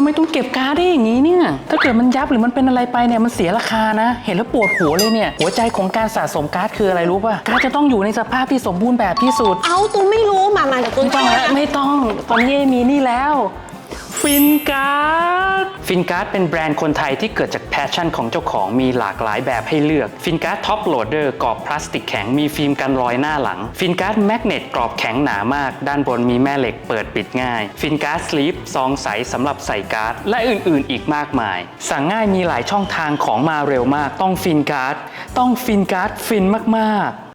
ทำไมต้องเก็บการ์ดได้อย่างนี้เนี่ย ถ้าเกิดมันยับหรือมันเป็นอะไรไปเนี่ยมันเสียราคานะ เห็นแล้วปวดหัวเลยเนี่ย หัวใจของการสะสมการ์ดคืออะไรรู้ป่ะ การ์ดจะต้องอยู่ในสภาพที่สมบูรณ์แบบที่สุด เอาตูนไม่รู้มามาเดี๋ยวตูนไม่ต้องแล้วไม่ต้องตอนนี้มีนี่แล้ว ฟินการ์ดฟินการ์ดเป็นแบรนด์คนไทยที่เกิดจากแพชชั่นของเจ้าของมีหลากหลายแบบให้เลือกฟินการ์ดท็อปโหลดเดอร์กรอบพลาสติกแข็งมีฟิล์มกันรอยหน้าหลังฟินการ์ดแมกเนตกรอบแข็งหนามาก ด้านบนมีแม่เหล็กเปิดปิดง่ายฟินการ์ดสลีปซองใสสำหรับใส่การ์ดและอื่นๆ อีกมากมาย สั่งง่ายมีหลายช่องทางของมาเร็วมาก ต้องฟินการ์ดต้องฟินการ์ดฟินมากๆ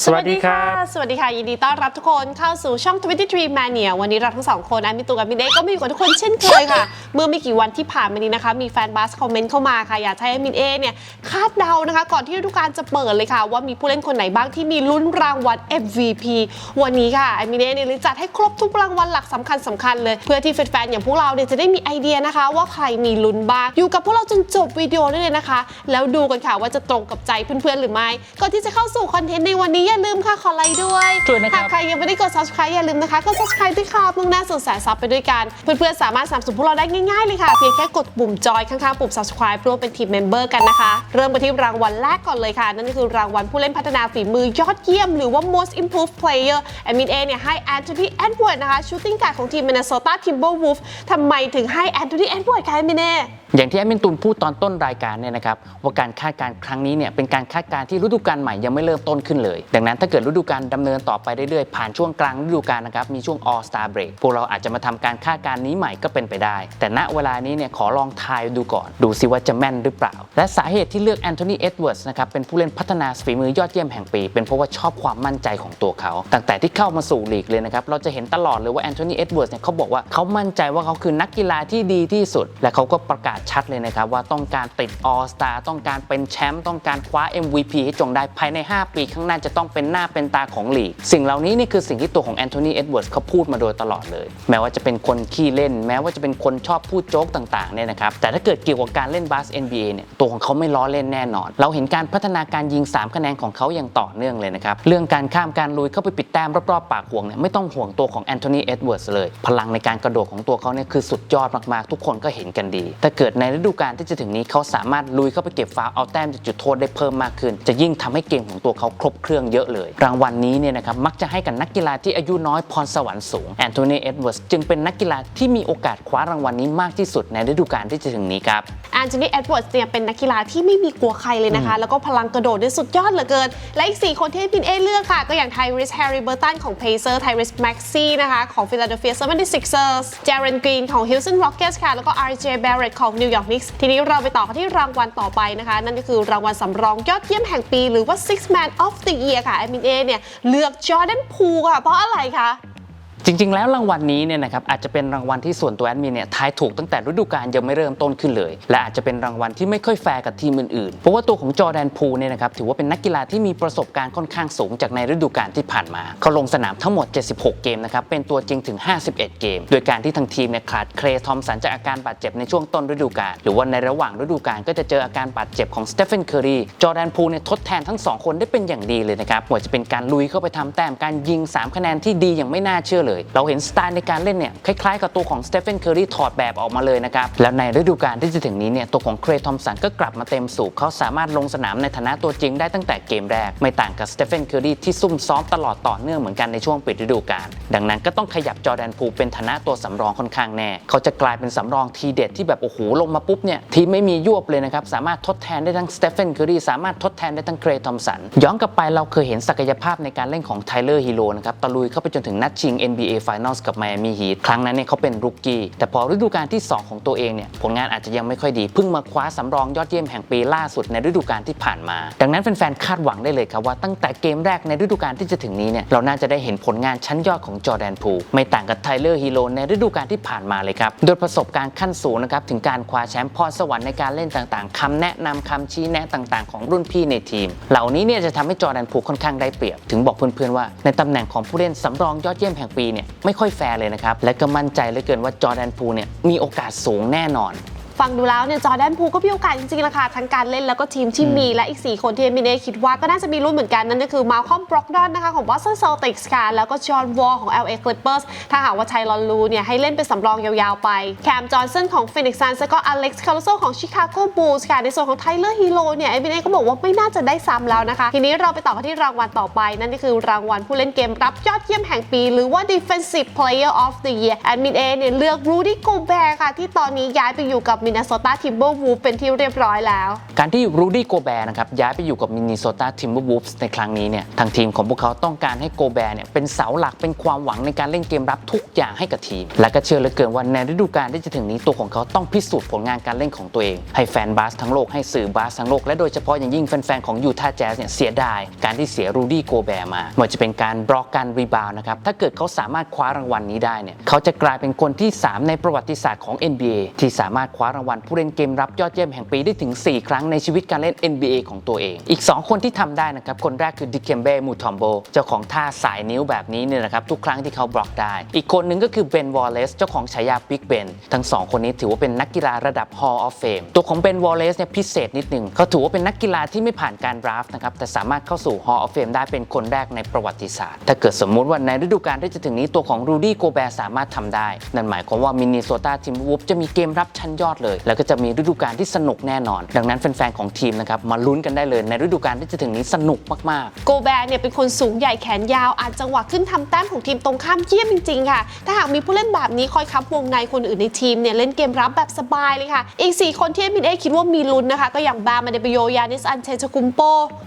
สวัสดีครับสวัสดีค่ะ ยินดีต้อนรับทุกคนเข้าสู่ช่อง 23 Mania วันนี้เราทั้งสองคนอามิตูกับมินเดก็มาอยู่กับทุกคนเช่นเคยค่ะ เมื่อไม่กี่วันที่ผ่านมานี้นะคะ มีแฟนบาสคอมเมนต์เข้ามาค่ะ อยากให้มินเอเนี่ยคาดเดานะคะ ก่อนที่ฤดูกาลจะเปิดเลยค่ะ ว่ามีผู้เล่นคนไหนบ้างที่มีลุ้นรางวัล MVP วันนี้ค่ะมินเอเนี่ยเลยจัดให้ครบทุกรางวัลหลักสำคัญสำคัญเลย เพื่อที่แฟนๆอย่างพวกเราเนี่ยจะได้มีไอเดียนะคะ ว่าใครมีลุ้นบ้างอยู่กับพวกเราจนจบวิดีโอได้เลยนะคะ แล้วดูกันค่ะว่าจะตรงกับใจเพื่อนๆหรือไม่ก่อนที่จะเข้าสู่คอนเทนต์ในวันนี้อย่าลืมค่ะขอไลค์ด้วยช่วยนะครับ หากใครยังไม่ได้กด subscribe อย่าลืมนะคะกด subscribe ด้วยค่ะมุ่งหน้าสู่แสนซับไปด้วยกันเพื่อนๆสามารถสนับสนุนพวกเราได้ง่ายๆเลยค่ะเพียงแค่กดปุ่มจอยข้างๆปุ่ม subscribe ร่วมเป็นทีมเมมเบอร์กันนะคะ เริ่มไปที่รางวัลแรกก่อนเลยค่ะ นั่นก็คือรางวัลผู้เล่นพัฒนาฝีมือยอดเยี่ยมหรือว่า most improved player แอดมินเอเนี่ยให้ Anthony Edwards นะคะ shooting guard ของทีม Minnesota Timberwolves ทำไมถึงให้ Anthony Edwards คะแอดมินเอ อย่างที่แอดมินตูนพูดตอนต้นรายการเนี่ยนะครับว่าการคาดการณ์ครั้งนี้เนี่ยเป็นการคาดการณ์ที่ฤดูกาลใหม่ยังไม่เริ่มต้นขึ้นเลย ดังนั้นถ้าเกิดฤดูกาลดำเนินต่อไปเรื่อยๆ ผ่านช่วงกลางฤดูกาลนะครับมีช่วง All Star Break พวกเราอาจจะมาทำการคาดการณ์นี้ใหม่ก็เป็นไปได้ แต่ณเวลานี้เนี่ยขอลองทายดูก่อน ดูซิว่าจะแม่นหรือเปล่า และสาเหตุที่เลือกแอนโทนีเอ็ดเวิร์ดนะครับเป็นผู้เล่นพัฒนาฝีมือยอดเยี่ยมแห่งปี เป็นเพราะว่าชอบความมั่นใจของตัวเขาตั้งแต่ที่เข้ามาสู่ลีกเลยนะครับเราจะเห็นตลอดเลยว่าแอนโทนีเอ็ดเวิร์ดเนี่ยเขาบอกว่าเขามั่นใจว่าเขาคือนักกีฬาที่ดีที่สุด และเขาก็ประกาศชัดเลยนะครับว่าต้องการติด All Star ต้องการเป็นแชมป์ต้องการคว้า MVP ให้จงได้ภายใน 5 ปีข้างหน้าจะต้องเป็นหน้าเป็นตาของลีก สิ่งเหล่านี้นี่คือสิ่งที่ตัวของแอนโทนีเอ็ดเวิร์ดเขาพูดมาโดยตลอดเลย แม้ว่าจะเป็นคนขี้เล่น แม้ว่าจะเป็นคนชอบพูดโจ๊กต่างๆเนี่ยนะครับแต่ถ้าเกิดเกี่ยวกับการเล่นบาส NBA เนี่ยตัวของเขาไม่ล้อเล่นแน่นอน เราเห็นการพัฒนาการยิง 3 คะแนนของเขาอย่างต่อเนื่องเลยนะครับเรื่องการข้ามการลุยเข้าไปปิดแต้มรอบๆปากห่วงเนี่ยไม่ต้องห่วงตัวของแอนโทนีเอ็ดเวิร์ดเลย พลังในการกระโดดของตัวเขาเนี่ยคือสุดยอดมากๆ ทุกคนก็เห็นกันดี ถ้าเกิดในฤดูกาลที่จะถึงนี้เขาสามารถลุยเข้าไปเก็บฟาวเอาแต้มจากจุดโทษได้เพิ่มมากขึ้น จะยิ่งทำให้เกมของตัวเขาครบเครื่องเยอะเลย รางวัลนี้เนี่ยนะครับมักจะให้กับนักกีฬาที่อายุน้อยพรสวรรค์สูงแอนโทนีเอ็ดเวิร์สจึงเป็นนักกีฬาที่มีโอกาสคว้ารางวัลนี้มากที่สุดในฤดูกาลที่จะถึงนี้ครับ แอนโทนีเอ็ดเวิร์ดเนี่ยเป็นนักกีฬาที่ไม่มีกลัวใครเลยนะคะ แล้วก็พลังกระโดดได้สุดยอดเหลือเกิน และอีก 4 คนที่พินเอเลือกค่ะ ก็อย่างไทริสแฮร์รี่เบอร์ตันของเพเซอร์ไทริสแม็กซี่นะคะ ของฟิลาเดลเฟีย 76ers เจเรนกรีนของฮิลสันร็อกเก็ตค่ะแล้วก็ RJ Barrett ของนิวยอร์กนิกส์ทีนี้เราไปต่อกันที่รางวัลต่อไปนะคะ นั่นก็คือรางวัลสำรองยอดเยี่ยมแห่งปี หรือว่า Six Man of the Year ค่ะแอดมินเอเนี่ยเลือกจอร์แดนพูค่ะเพราะอะไรคะ จริง ๆ แล้วรางวัลนี้เนี่ยนะครับอาจจะเป็นรางวัลที่ส่วนตัวแอดมินเนี่ยทายถูกตั้งแต่ฤดูกาลยังไม่เริ่มต้นขึ้นเลย และอาจจะเป็นรางวัลที่ไม่ค่อยแฟร์กับทีมอื่นๆ เพราะว่าตัวของจอแดนพูลเนี่ยนะครับถือว่าเป็นนักกีฬาที่มีประสบการณ์ค่อนข้างสูงจากในฤดูกาลที่ผ่านมา เขาลงสนามทั้งหมด 76 เกมนะครับเป็นตัวจริงถึง 51 เกม โดยการที่ทางทีมเนี่ยขาดเครทอมสันจากอาการบาดเจ็บในช่วงต้นฤดูกาลหรือว่าในระหว่างฤดูกาลก็จะเจออาการบาดเจ็บของสเตฟ h นเคอรีจอแดนพูลเนี่ยทดแทนทั้งสองคนได้เป็นอย่างดีเลยนะครับว่าจะเป็นการลุยเข้าไปทำแต้มการยิงสามคะแนนที่ดีอย่างไม่น่าเชื่อเลยเราเห็นสไตล์ในการเล่นเนี่ยคล้ายๆกับตัวของสเตฟ h นเคอรีถอดแบบออกมาเลยนะครับ แล้วในฤดูกาลที่จะถึงนี้เนี่ยตัวของเครทอมสันก็กลับมาเต็มสูบเขาสามารถลงสนามในฐานะตัวจริงได้ตั้งแต่เกมแรก ไม่ต่างกับสเตฟ h นเคอรีที่ซุ่มซ้อมตลอดต่อเนื่องเหมือนกันในช่วงปิดฤดูกาลดังนั้นก็ต้องขยับจอแดนพูเป็นฐานะตัวสำรองค่อนข้างแน่ เขาจะกลายเป็นสำรองทีเด็ดที่แบบโอ้โหลงมาปุ๊บเนี่ยทีไม่มียวบเลยนะครับสามารถทดแทนได้ทั้งสเตฟ h นเคอรีสามารถทดแทนได้ทั้งเครทอมสันย้อนกลับไปเราเคยเห็นศักยภาพในการเล่นของไทเลอร์ฮีโร่นะครับตะลุยเข้าไปจนถึงนัดชิง NBA Finals กับ Miami Heat ครั้งนั้นเนี่ยเขาเป็นรุกกี้แต่พอฤดูกาลที่ 2 ของตัวเองเนี่ยผลงานอาจจะยังไม่ค่อยดี เพิ่งมาคว้าสำรองยอดเยี่ยมแห่งปีล่าสุดในฤดูกาลที่ผ่านมา ดังนั้นแฟนๆคาดหวังได้เลยครับว่าตั้งแต่เกมแรกในฤดูกาลที่จะถึงนี้เนี่ยเราน่าจะได้เห็นผลงานชั้นยอดของจอแดนพูไม่ต่างกับไทเลอร์ฮีโร่ในฤดูกาลที่ผ่านมาเลยครับโดยประสบการณ์ขั้นสูงนะครับถึงการคว้าแชมป์พรสวรรค์ในการเล่นต่างๆคำแนะนำคำชี้แนะต่างๆ ของรุ่นพี่ในทีม เหล่านี้เนี่ยจะทำให้จอแดนพูค่อนข้างได้เปรียบ ถึงบอกเพื่อนๆว่าในตำแหน่งของผู้เล่นสำรองยอดเยี่ยมแห่งปีเนี่ยไม่ค่อยแฟร์เลยนะครับและก็มั่นใจเหลือเกินว่าจอร์แดนพูเนี่ยมีโอกาสสูงแน่นอน ฟังดูแล้วเนี่ยจอร์แดนพูก็มีโอกาสจริงๆละค่ะทั้งการเล่นแล้วก็ทีมที่มีและอีก 4 คนที่เอมิเน่คิดว่าก็น่าจะมีรุ่นเหมือนกันนั่นก็คือมาคอมบร็อกดอนนะคะของ Boston Celtics ค่ะแล้วก็จอห์นวอลของ LA Clippers ถ้าหากว่าไทลอนลูเนี่ยให้เล่นเป็นสำรองยาวๆไปแคมจอห์นสันของ Phoenix Suns แล้วก็อเล็กซ์คาร์โซของ Chicago Bulls ค่ะในส่วนของไทเลอร์ฮีโร่เนี่ยเอมิเน่ก็บอกว่าไม่น่าจะได้ซ้ำแล้วนะคะ ทีนี้เราไปต่อกันที่รางวัลต่อไป นั่นก็คือรางวัลผู้เล่นเกมรับยอดเยี่ยมแห่งปี หรือว่า Defensive Player of the Year แอดมินเอเนี่ยเลือก Rudy Gobert ค่ะที่ตอนนี้ย้ายไปอยู่กับ Minnesota Timberwolves เป็นที่เรียบร้อยแล้ว การที่รูดี้โกแบร์นะครับย้ายไปอยู่กับมินนิโซตาทิมเบอร์วูฟส์ในครั้งนี้เนี่ยทางทีมของพวกเขาต้องการให้โกแบร์เนี่ยเป็นเสาหลักเป็นความหวังในการเล่นเกมรับทุกอย่างให้กับทีม และก็เชื่อเหลือเกินว่าในฤดูกาลที่จะถึงนี้ตัวของเขาต้องพิสูจน์ผลงานการเล่นของตัวเอง ให้แฟนบาสทั้งโลกให้สื่อบาสทั้งโลกและโดยเฉพาะอย่างยิ่งแฟนๆของยูทาห์แจ๊สเนี่ยเสียดายการที่เสียรูดี้โกแบร์มาไม่ว่าจะเป็นการบล็อกการรีบาวนะครับถ้าเกิดเขาสามารถคว้ารางวัลนี้ได้เนี่ยเขาจะกลายเป็นคนที่ 3 ในประวัติศาสตร์ของ NBA ที่สามารถคว้ารางวัลผู้เล่นเกมรับยอดเยี่ยมแห่งปีได้ถึง 4 ครั้งในชีวิตการเล่น NBA ของตัวเอง อีก 2 คนที่ทำได้นะครับ คนแรกคือดิเคมเบ้มูทอมโบเจ้าของท่าสายนิ้วแบบนี้เนี่ยนะครับทุกครั้งที่เขาบล็อกได้ อีกคนหนึ่งก็คือเบนวอลเลซเจ้าของฉายาบิ๊กเบนทั้งสองคนนี้ถือว่าเป็นนักกีฬาระดับ Hall of Fame ตัวของเบนวอลเลซเนี่ยพิเศษนิดหนึงเขาถือว่าเป็นนักกีฬาที่ไม่ผ่านการดราฟต์นะครับแต่สามารถเข้าสู่ Hall of Fame ได้เป็นคนแรกในประวัติศาสตร์ ถ้าเกิดสมมุติว่าในฤดูกาลที่จะถึงนี้ตัวของรูดี้โกแบร์สามารถทำได้ นั่นหมายความว่ามินนิโซตาทิมวูฟจะมีเกมรับชั้นยอดเลย แล้วก็จะมีฤดูกาลที่สนุกแน่นอน ดังนั้นแฟนๆของทีมนะครับมาลุ้นกันได้เลยในฤดูกาลที่จะถึงนี้สนุกมากๆโกแบร์เนี่ยเป็นคนสูงใหญ่แขนยาวอ่านจังหวะขึ้นทำแต้มของทีมตรงข้ามเยี่ยมจริงๆค่ะ ถ้าหากมีผู้เล่นแบบนี้คอยคับวงในคนอื่นในทีมเนี่ยเล่นเกมรับแบบสบายเลยค่ะ อีก 4 คนที่เอมินเอคิดว่ามีลุ้นนะคะ ก็อย่างบาร์มาเดเบโยยานิสอันเทชกุมโป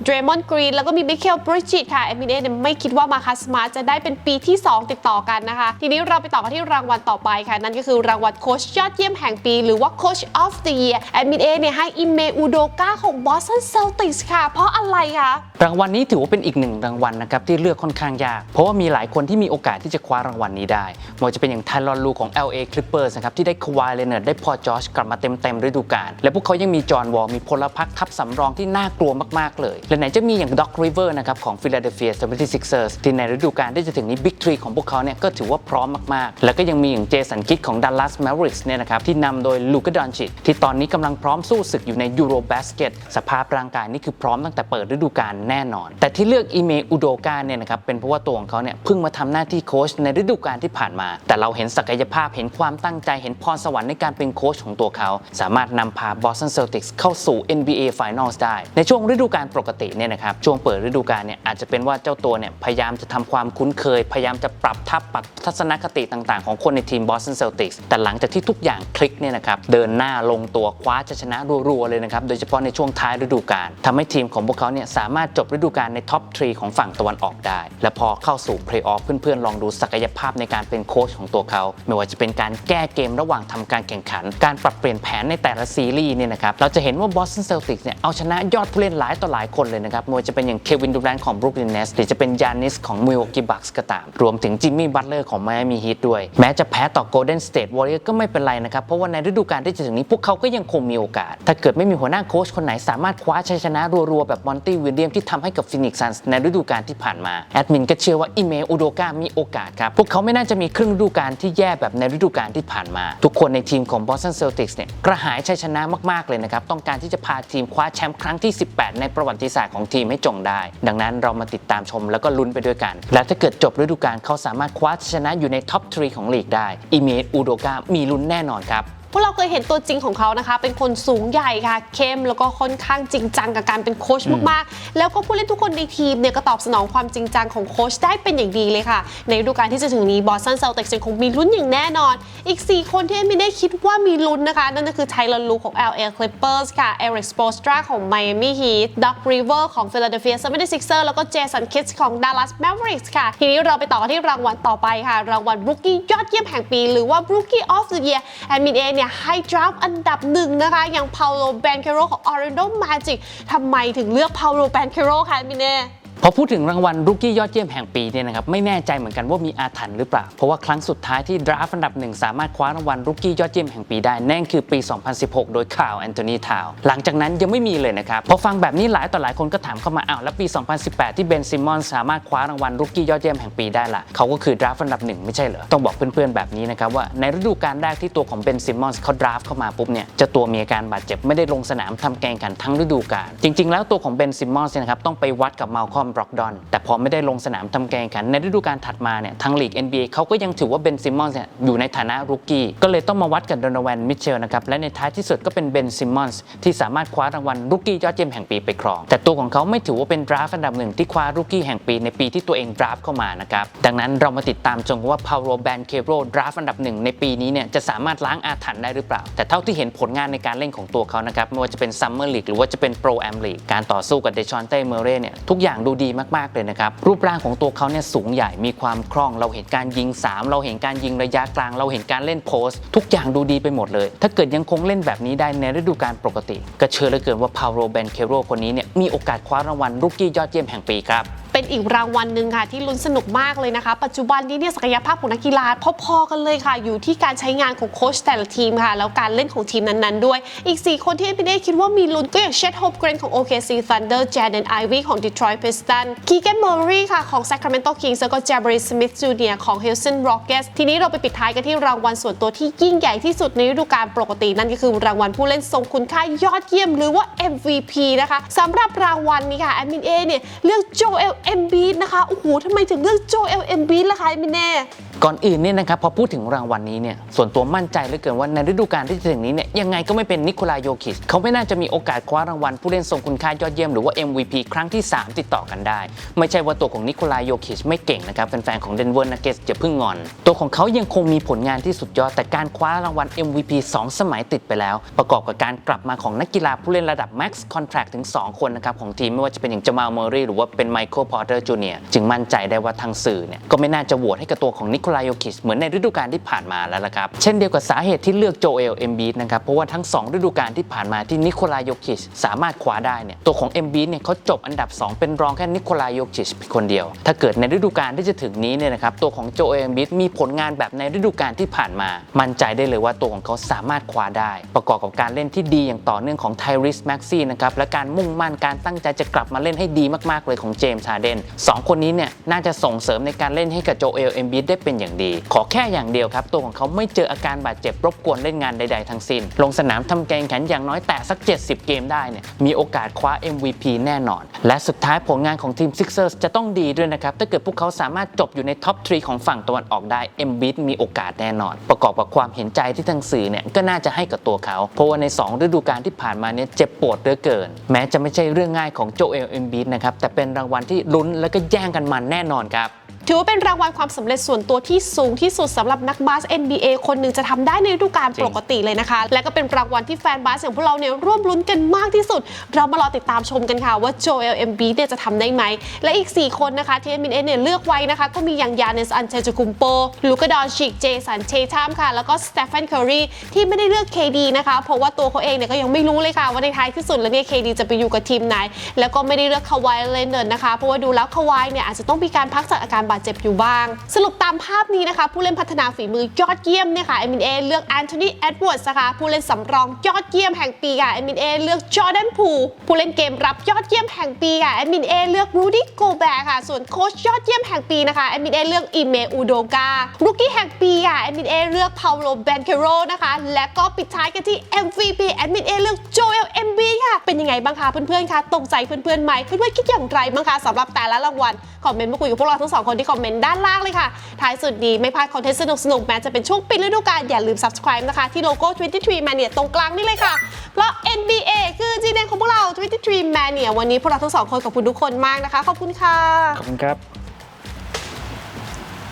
เดรมอนกรีนแล้วก็มีมิเคลบริจิตค่ะเอมินเอเนี่ยไม่คิดว่ามาคัสมาจะได้เป็นปีที่ 2 ติดต่อกันนะคะ ทีนี้เราไปต่อกันที่รางวัลต่อไปค่ะ นั่นก็คือรางวัลโค้ชยอดเยี่ยมแห่งปี หรือว่า Coach of the Year แอดมินเอเนี่ยให้อิเมอุโดกาของ Boston Celtics ค่ะ เพราะอะไรคะรางวัลนี้ถือว่าเป็นอีกหนึ่งรางวัลนะครับที่เลือกค่อนข้างยาก เพราะว่ามีหลายคนที่มีโอกาสที่จะคว้ารางวัลนี้ได้ไม่ว่าจะเป็นอย่างไทลอนลูของ LA Clippers นะครับที่ได้ควายเลเนอร์ได้พอจอชกลับมาเต็มเต็มๆฤดูกาลและพวกเขายังมีจอห์นวอลมีพลพรรคทัพสำรองที่น่ากลัวมากๆเลย และไหนจะมีอย่างด็อกริเวอร์นะครับของ Philadelphia 76ers ที่ในฤดูกาลที่จะถึงนี้บิ๊กทรีของพวกเขาเนี่ยก็ถือว่าพร้อมมากๆ แล้วก็ยังมีอย่างเจสันคิดของ Dallas Mavericks เนี่ยนะครับที่นำโดยลูก a ดอนชิที่ตอนนี้กำลังพร้อมสู้ศึกอยู่ในยูโรบาสเกตสภาพร่างกายนี่คือพร้อมตั้งแต่เปิดฤดูกาลแน่นอน แต่ที่เลือกอีเมอุโดกาเนี่ยนะครับเป็นเพราะว่าตัวของเขาเนี่ยเพิ่งมาทำหน้าที่โค้ชในฤดูกาลที่ผ่านมา แต่เราเห็นศักยภาพเห็นความตั้งใจเห็นพรสวรรค์ในการเป็นโค้ชของตัวเขา สามารถนำพา Boston Celtics เข้าสู่ NBA Finals ได้ ในช่วงฤดูกาลปกติเนี่ยนะครับช่วงเปิดฤดูกาลเนี่ยอาจจะเป็นว่าเจ้าตัวเนี่ยพยายามจะทำความคุ้นเคย พยายามจะปรับทับปรับทัศนคติต่างๆ ของคนในทีม Boston Celtics แต่หลังจากที่ทุกอย่างคลิกเนี่ยนะครับเดินหน้าลงตัวคว้าจะชนะรัวๆเลยนะครับ โดยเฉพาะในช่วงท้ายฤดูกาลทำให้ทีมของพวกเขาเนี่ยสามารถจบฤดูกาลในท็อปทรีของฝั่งตะวันออกได้ และพอเข้าสู่เพลย์ออฟเพื่อนๆ ลองดูศักยภาพในการเป็นโค้ชของตัวเขา ไม่ว่าจะเป็นการแก้เกมระหว่างทำการแข่งขัน การปรับเปลี่ยนแผนในแต่ละซีรีส์เนี่ยนะครับเราจะเห็นว่า Boston Celtics เนี่ยเอาชนะยอดผู้เล่นหลายต่อหลายคนเลยนะครับไม่ว่าจะเป็นอย่างเควินดูแรนของ Brooklyn Nets หรือจะเป็นยานิสของ Milwaukee Bucks ก็ตาม รวมถึงจิมมี่บัตเลอร์ของ Miami Heat ด้วย แม้จะแพ้ต่อ Golden State Warriors ก็ไม่เป็นไรนะครับเพราะว่าในฤดูกาลที่จะถึงนี้พวกเขาก็ยังคงมีโอกาส ถ้าเกิดไม่มีหัวหน้าโค้ชคนไหนสามารถคว้าชัยชนะรัวๆ แบบมอนตี้วิลเลียมที่ทำให้กับ Phoenix Suns ในฤดูกาลที่ผ่านมา แอดมินก็เชื่อว่าอิเมอุโดกามีโอกาสครับ พวกเขาไม่น่าจะมีครึ่งฤดูกาลที่แย่แบบในฤดูกาลที่ผ่านมา ทุกคนในทีมของ Boston Celtics เนี่ยกระหายชัยชนะมากๆเลยนะครับต้องการที่จะพาทีมคว้าแชมป์ครั้งที่ 18 ในประวัติศาสตร์ของทีมให้จงได้ ดังนั้นเรามาติดตามชมแล้วก็ลุ้นไปด้วยกัน และถ้าเกิดจบฤดูกาลเขาสามารถคว้าชัยชนะอยู่ในท็อปทรีของลีกได้อิเมอุโดกามีลุ้นแน่นอนครับ วกเราเคยเห็นตัวจริงของเขานะคะ เป็นคนสูงใหญ่ค่ะ เข้มแล้วก็ค่อนข้างจริงจังกับการเป็นโค้ชมากๆ แล้วก็ผู้เล่นทุกคนในทีมเนี่ยก็ตอบสนองความจริงจังของโค้ชได้เป็นอย่างดีเลยค่ะ ในฤดูกาลที่จะถึงนี้บอสตันเซลติกยังคงมีลุ้นอย่างแน่นอน อีก 4 คนที่ไม่ได้คิดว่ามีลุ้นนะคะ นั่นก็คือไทลอนลูของ LA Clippers ค่ะ Eric Spoelstra ของ Miami Heat Doc River ของ Philadelphia 76ers แล้วก็ Jason Kidd ของ Dallas Mavericks ค่ะ ทีนี้เราไปต่อกันที่รางวัลต่อไปค่ะ รางวัล Rookie ยอดเยี่ยมแห่งปี หรือว่า Rookie of the Year แอดมินเอเนี่ยให้ดราฟอันดับหนึ่งนะคะ อย่าง Paolo Banchero ของ Orlando Magic ทำไมถึงเลือก Paolo Banchero คะมินเอ พอพูดถึงรางวัลรุกกี้ยอดเยี่ยมแห่งปีเนี่ยนะครับไม่แน่ใจเหมือนกันว่ามีอาถรรพ์หรือเปล่า เพราะว่าครั้งสุดท้ายที่ดราฟต์อันดับหนึ่งสามารถคว้ารางวัลรุกกี้ยอดเยี่ยมแห่งปีได้นั่นคือปี 2016 โดยข่าวแอนโทนีทาวหลังจากนั้นยังไม่มีเลยนะครับ พอฟังแบบนี้หลายต่อหลายคนก็ถามเข้ามาอ้าวแล้วปี 2018 ที่เบนซิมอนสามารถคว้ารางวัลรุกกี้ยอดเยี่ยมแห่งปีได้ล่ะเขาก็คือดราฟต์อันดับหนึ่งไม่ใช่เหรอต้องบอกเพื่อนๆแบบนี้นะครับว่าในฤดูกาลแรกที่ตัวของเบนซิมอนส์เขาดราฟเข้ามาปุ๊บเนี่ยจะตัวมีอาการบาดเจ็บไม่ได้ลงสนามทำแกงกันทั้งฤดูกาลจริง ๆ แล้วตัวของเบนซิมอนส์เนี่ยนะครับต้องไปวัดกับมาลคอมบร็อกดอน แต่พอไม่ได้ลงสนามทำแกงกัน ในฤดูกาลถัดมาเนี่ยทั้งลีก NBA เขาก็ยังถือว่าเบนซิมมอนส์เนี่ยอยู่ในฐานะรุกกี้ก็เลยต้องมาวัดกับโดนแวนมิเชลนะครับและในท้ายที่สุดก็เป็นเบนซิมมอนส์ที่สามารถคว้ารางวัลรุกกี้ยอดเยี่ยมแห่งปีไปครอง แต่ตัวของเขาไม่ถือว่าเป็นดราฟต์อันดับหนึ่งที่คว้ารุกกี้แห่งปีในปีที่ตัวเองดราฟต์เข้ามานะครับดังนั้นเรามาติดตามชมว่าพาวโรแบนเคโรดราฟต์อันดับหนึ่งในปีนี้เนี่ยจะสามารถล้างอาถรรพ์ได้หรือเปล่า แต่เท่าที่เห็นผลงานในการเล่นของตัวเขานะครับไม่ว่าจะเป็นซัมเมอร์ลีกหรือว่าจะเป็นโปรแอมลีกการต่อสู้กับเดชอนเต้เมเร่เนี่ยทุกอย่างดูดีมากๆเลยนะครับ รูปร่างของตัวเขาเนี่ยสูงใหญ่มีความคล่อง เราเห็นการยิง 3 เราเห็นการยิงระยะกลาง เราเห็นการเล่นโพสต์ ทุกอย่างดูดีไปหมดเลย ถ้าเกิดยังคงเล่นแบบนี้ได้ในฤดูกาลปกติ ก็เชื่อเหลือเกินว่าพาวโรเบนเคโรคนนี้เนี่ยมีโอกาสคว้ารางวัลรุกกี้ยอดเยี่ยมแห่งปีครับ เป็นอีกรางวัลหนึ่งค่ะ ที่ลุ้นสนุกมากเลยนะคะ ปัจจุบันนี้เนี่ยศักยภาพของนักกีฬาพอๆกันเลยค่ะ อยู่ที่การใช้งานของโค้ชแต่ละทีมค่ะ แล้วการเล่นของทีมนั้นๆด้วย อีก 4 คนที่พี่ได้คิดว่ามีลุ้นก็อย่างเชดโฮปเกรนของ OKC Thunder Jaden Ivey ของ Detroit Pistons Keegan Murray ค่ะของ Sacramento Kings แล้วก็ Jabari Smith Jr. ของ Houston Rockets ทีนี้เราไปปิดท้ายกันที่รางวัลส่วนตัวที่ยิ่งใหญ่ที่สุดในฤดูกาลปกตินั่นก็คือรางวัลผู้เล่นทรงคุณค่ายอดเยี่ยมหรือว่า MVP นะคะสำหรับรางวัลนี้ค่ะแอดมินเอเนี่ยเลือกเอ็มบีดนะคะ โอ้โหทำไมถึงเลือกโจเอลเอ็มบีดล่ะคะมินเน่ก่อนอื่นเนี่ยนะครับพอพูดถึงรางวัลนี้เนี่ยส่วนตัวมั่นใจเหลือเกินว่าในฤดูกาลที่จะถึงนี้เนี่ยยังไงก็ไม่เป็นนิโคลาโยคิชเขาไม่น่าจะมีโอกาสคว้ารางวัลผู้เล่นทรงคุณค่ายอดเยี่ยมหรือว่า MVP ครั้งที่ 3 ติดต่อกันได้ ไม่ใช่ว่าตัวของนิโคลาโยคิชไม่เก่งนะครับแฟนๆของเดนเวอร์นักเก็ตจะเพิ่งงอน ตัวของเขายังคงมีผลงานที่สุดยอด แต่การคว้ารางวัล MVP 2 สมัยติดไปแล้ว ประกอบกับการกลับมาของนักกีฬาผู้เล่นระดับ Max Contract ถึง 2 คนนะครับของทีมไม่ว่าจะเป็นอย่างจามาลเมอรี่หรือว่าเป็นไมเคิลพอร์เตอร์จูเนียจึงมั่นใจได้ว่าทางสื่อเนี่ยก็ไม่น่าจะโหวตให้กับตัวของนิโคลาโยคิชเหมือนในฤดูกาลที่ผ่านมาแล้วละครับ เช่นเดียวกับสาเหตุที่เลือกโจเอลเอมบีนะครับ เพราะว่าทั้ง 2 ฤดูกาลที่ผ่านมาที่นิโคลาโยคิชสามารถคว้าได้เนี่ยตัวของเอมบีเนี่ยเขาจบอันดับ 2 เป็นรองแค่นิโคลาโยคิชคนเดียว ถ้าเกิดในฤดูกาลที่จะถึงนี้เนี่ยนะครับตัวของโจเอลเอมบีมีผลงานแบบในฤดูกาลที่ผ่านมา มั่นใจได้เลยว่าตัวของเขาสามารถคว้าได้ ประกอบกับการเล่นที่ดีอย่างต่อเนื่องของไทริสแม็กซี่นะครับและการมุ่งมั่นการตั้งใจจะกลับมาเล่นให้ดีมากๆเลยของเจมส์ฮาเดนสองคนนี้เนี่ยน่าจะส่งเสริมในการเล่นให้กับโจเอลเอมบีได้เป็นอย่างดี ขอแค่อย่างเดียวครับ ตัวของเขาไม่เจออาการบาดเจ็บรบกวนเล่นงานใด ๆ ทั้งสิ้น ลงสนามทำแกงแขนอย่างน้อยแต่สัก 70 เกมได้เนี่ยมีโอกาสคว้า MVP แน่นอน และสุดท้ายผลงานของทีม Sixers จะต้องดีด้วยนะครับ ถ้าเกิดพวกเขาสามารถจบอยู่ในท็อป3ของฝั่งตะวันออกได้ e m b i d มีโอกาสแน่นอน ประกอบกับความเห็นใจที่ทางสื่อเนี่ยก็น่าจะให้กับตัวเขา เพราะว่าใน 2 ฤดูกาลที่ผ่านมาเนี่ยเจ็บปวดเหลือเกิน แม้จะไม่ใช่เรื่องง่ายของโจเอลเอ็มบีดนะครับแต่เป็นรางวัลที่ลุ้นและก็แย่งกันมันแน่นอนครับ ถือว่าเป็นรางวัลความสำเร็จส่วนตัวที่สูงที่สุดสำหรับนักบาส NBA คนหนึ่งจะทำได้ในฤดูกาลจริงปกติเลยนะคะ และก็เป็นรางวัลที่แฟนบาสอย่างพวกเราเนี่ยร่วมลุ้นกันมากที่สุด เรามารอติดตามชมกันค่ะว่าโจเอลเอ็มบีเนี่ยจะทำได้ไหม และอีก 4 คนนะคะที่เอ็มเอเนี่ยเลือกไว้นะคะ ก็มีอย่างยาเนสอันเชจูกุมโปลูกาดอนชิกเจสันเชทามค่ะ แล้วก็สเตฟานเคอรีที่ไม่ได้เลือก KD นะคะเพราะว่าตัวเขาเองเนี่ยก็ยังไม่รู้เลยค่ะว่าในท้ายที่สุดแล้วเนี่ย KD จะไปอยู่กับทีมไหน แล้วก็ไม่ได้เลือกคาวายเลนเดอร์นะคะเพราะว่าดูแล้วคาวายเนี่ยอาจจะต้องมีการพักจากอาการบาดเจ็บอยู่บ้าง สรุปตามภาพนี้นะคะ ผู้เล่นพัฒนาฝีมือยอดเยี่ยมเนี่ยค่ะเอมินเอเลือกแอนโทนีเอ็ดเวิร์ดนะคะผู้เล่นสำรองยอดเยี่ยมแห่งปีค่ะเอมินเอเลือกจอร์แดนพูผู้เล่นเกมรับยอดเยี่ยมแห่งปีค่ะเอมินเอเลือกรูดี้โกแบร์ค่ะส่วนโค้ชยอดเยี่ยมแห่งปีนะคะเอมินเอเลือกอิเมอูโดกาลูกี้แห่งปีค่ะเอมินเอเลือกพาโลแบนเคโรนะคะและก็ปิดท้ายกันที่ MVP แอดมินเอเลือกโจเอลเอ็มบีค่ะ เป็นยังไงบ้างคะเพื่อนๆคะตรงใจเพื่อนๆไหมเพื่อนๆคิดอย่างไรบ้างคะสำหรับแต่ละรางวัลคอมเมนต์มาคุยกับพวกเราทั้งสองคนที่คอมเมนต์ด้านล่างเลยค่ะ ท้ายสุดดีไม่พลาดคอนเทนต์สนุกๆ แม้จะเป็นช่วงปิดฤดูกาลอย่าลืม subscribe นะคะ ที่โลโก้ 23 Mania ตรงกลางนี่เลยค่ะ เพราะ NBA คือจีเนของพวกเรา 23 Mania วันนี้พวกเราทั้งสองคนขอบคุณทุกคนมากนะคะ ขอบคุณค่ะ ขอบคุณครับ